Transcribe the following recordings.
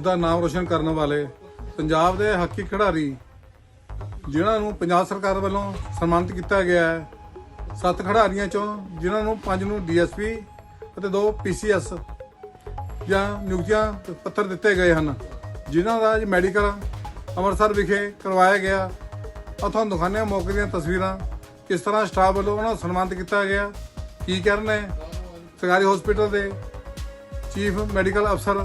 ਦਾ ਨਾਮ ਰੋਸ਼ਨ ਕਰਨ ਵਾਲੇ ਪੰਜਾਬ ਦੇ ਹਾਕੀ ਖਿਡਾਰੀ, ਜਿਨ੍ਹਾਂ ਨੂੰ ਪੰਜਾਬ ਸਰਕਾਰ ਵੱਲੋਂ ਸਨਮਾਨਿਤ ਕੀਤਾ ਗਿਆ ਹੈ, ਸੱਤ ਖਿਡਾਰੀਆਂ ਚੋਂ ਜਿਨ੍ਹਾਂ ਨੂੰ ਪੰਜ ਨੂੰ ਡੀਐਸਪੀ ਅਤੇ ਦੋ ਪੀਸੀਐਸ ਜਾਂ ਨਿਯੁਕਤੀਆਂ ਪੱਤਰ ਦਿੱਤੇ ਗਏ ਹਨ, ਜਿਨ੍ਹਾਂ ਦਾ ਅੱਜ ਮੈਡੀਕਲ ਅੰਮ੍ਰਿਤਸਰ ਵਿਖੇ ਕਰਵਾਇਆ ਗਿਆ। ਆ ਤੁਹਾਨੂੰ ਦਿਖਾਉਂਦੇ ਹਾਂ ਮੌਕੇ ਦੀਆਂ ਤਸਵੀਰਾਂ, ਕਿਸ ਤਰ੍ਹਾਂ ਸਟਾਫ ਵੱਲੋਂ ਉਹਨਾਂ ਨੂੰ ਸਨਮਾਨਿਤ ਕੀਤਾ ਗਿਆ, ਕੀ ਕਰਨ ਹੈ ਸਰਕਾਰੀ ਹਸਪੀਟਲ ਦੇ ਚੀਫ ਮੈਡੀਕਲ ਅਫਸਰ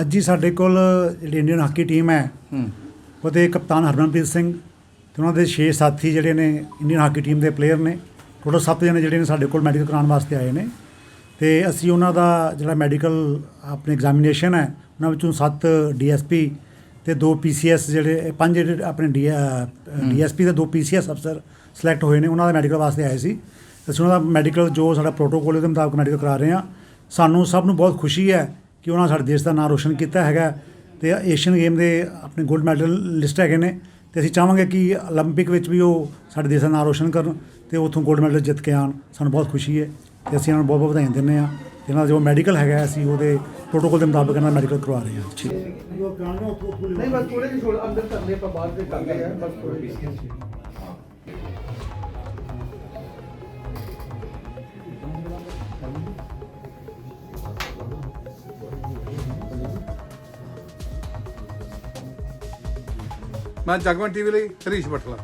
ਅੱਜ ਹੀ ਸਾਡੇ ਕੋਲ ਜਿਹੜੀ ਇੰਡੀਅਨ ਹਾਕੀ ਟੀਮ ਹੈ ਉਹਦੇ ਕਪਤਾਨ ਹਰਮਨਪ੍ਰੀਤ ਸਿੰਘ ਤੇ ਉਹਨਾਂ ਦੇ 6 ਸਾਥੀ ਜਿਹੜੇ ਨੇ ਇੰਡੀਅਨ ਹਾਕੀ ਟੀਮ ਦੇ ਪਲੇਅਰ ਨੇ। ਟੋਟਲ 7 ਜਣੇ ਜਿਹੜੇ ਨੇ ਸਾਡੇ ਕੋਲ ਮੈਡੀਕਲ ਕਰਾਉਣ ਵਾਸਤੇ ਆਏ ਨੇ। ਤੇ ਅਸੀਂ ਉਹਨਾਂ ਦਾ ਜਿਹੜਾ ਮੈਡੀਕਲ ਆਪਣੇ ਐਗਜ਼ਾਮੀਨੇਸ਼ਨ ਹੈ ਉਹਨਾਂ ਵਿੱਚੋਂ 7 ਡੀਐਸਪੀ ਤੇ ਦੋ ਪੀਸੀਐਸ ਜਿਹੜੇ ਪੰਜ ਜਿਹੜੇ ਆਪਣੇ ਡੀਐਸਪੀ ਦੇ ਦੋ ਪੀਸੀਐਸ ਅਫਸਰ ਸਿਲੈਕਟ ਹੋਏ ਨੇ ਉਹਨਾਂ ਦਾ ਮੈਡੀਕਲ ਵਾਸਤੇ ਆਏ ਸੀ। ਅਸੀਂ ਉਹਨਾਂ ਦਾ ਮੈਡੀਕਲ ਜੋ ਸਾਡਾ ਪ੍ਰੋਟੋਕੋਲ ਉਹਦੇ ਮੁਤਾਬਕ ਮੈਡੀਕਲ ਕਰਾ ਰਹੇ ਆ ਸਾਨੂੰ ਸਭ ਨੂੰ ਬਹੁਤ ਖੁਸ਼ੀ ਹੈ ਕਿ ਉਹਨਾਂ ਸਾਡੇ ਦੇਸ਼ ਦਾ ਨਾਮ ਰੋਸ਼ਨ ਕੀਤਾ ਹੈਗਾ ਤੇ ਏਸ਼ੀਅਨ ਗੇਮ ਦੇ ਆਪਣੇ 골ਡ ਮੈਡਲ ਲਿਸਟ ਹੈਗੇ ਨੇ। ਤੇ ਅਸੀਂ ਚਾਹਾਂਗੇ ਕਿ 올림픽 ਵਿੱਚ ਵੀ ਉਹ ਸਾਡੇ ਦੇਸ਼ ਦਾ ਨਾਮ ਰੋਸ਼ਨ ਕਰਨ ਤੇ ਉੱਥੋਂ 골ਡ ਮੈਡਲ ਜਿੱਤ ਕੇ ਆਣ ਸਾਨੂੰ ਬਹੁਤ ਖੁਸ਼ੀ ਹੈ ਤੇ ਅਸੀਂ ਉਹਨਾਂ ਨੂੰ ਬਹੁਤ ਬਹੁਤ ਵਧਾਈਆਂ ਦਿੰਦੇ ਆ ਤੇ ਇਹਨਾਂ ਦਾ ਜੋ ਮੈਡੀਕਲ ਹੈਗਾ ਅਸੀਂ ਉਹਦੇ ਪ੍ਰੋਟੋਕੋਲ ਦੇ ਮੁਤਾਬਕ ਇਹਨਾਂ ਮੈਡੀਕਲ ਕਰਵਾ ਰਹੇ ਹਾਂ। ਠੀਕ। ਨਹੀਂ ਬਸ ਥੋੜੇ ਜਿਹੇ ਛੋੜ ਅੰਦਰ ਕਰਨੇ ਆਪਾਂ ਬਾਹਰ ਦੇ ਕਰਦੇ ਆ ਬਸ ਥੋੜੇ ਜਿਹੇ। ਮੈਂ ਜਗਮਨ ਟੀਵੀ ਲਈ ਹਰੀਸ਼ ਬਟਲਾ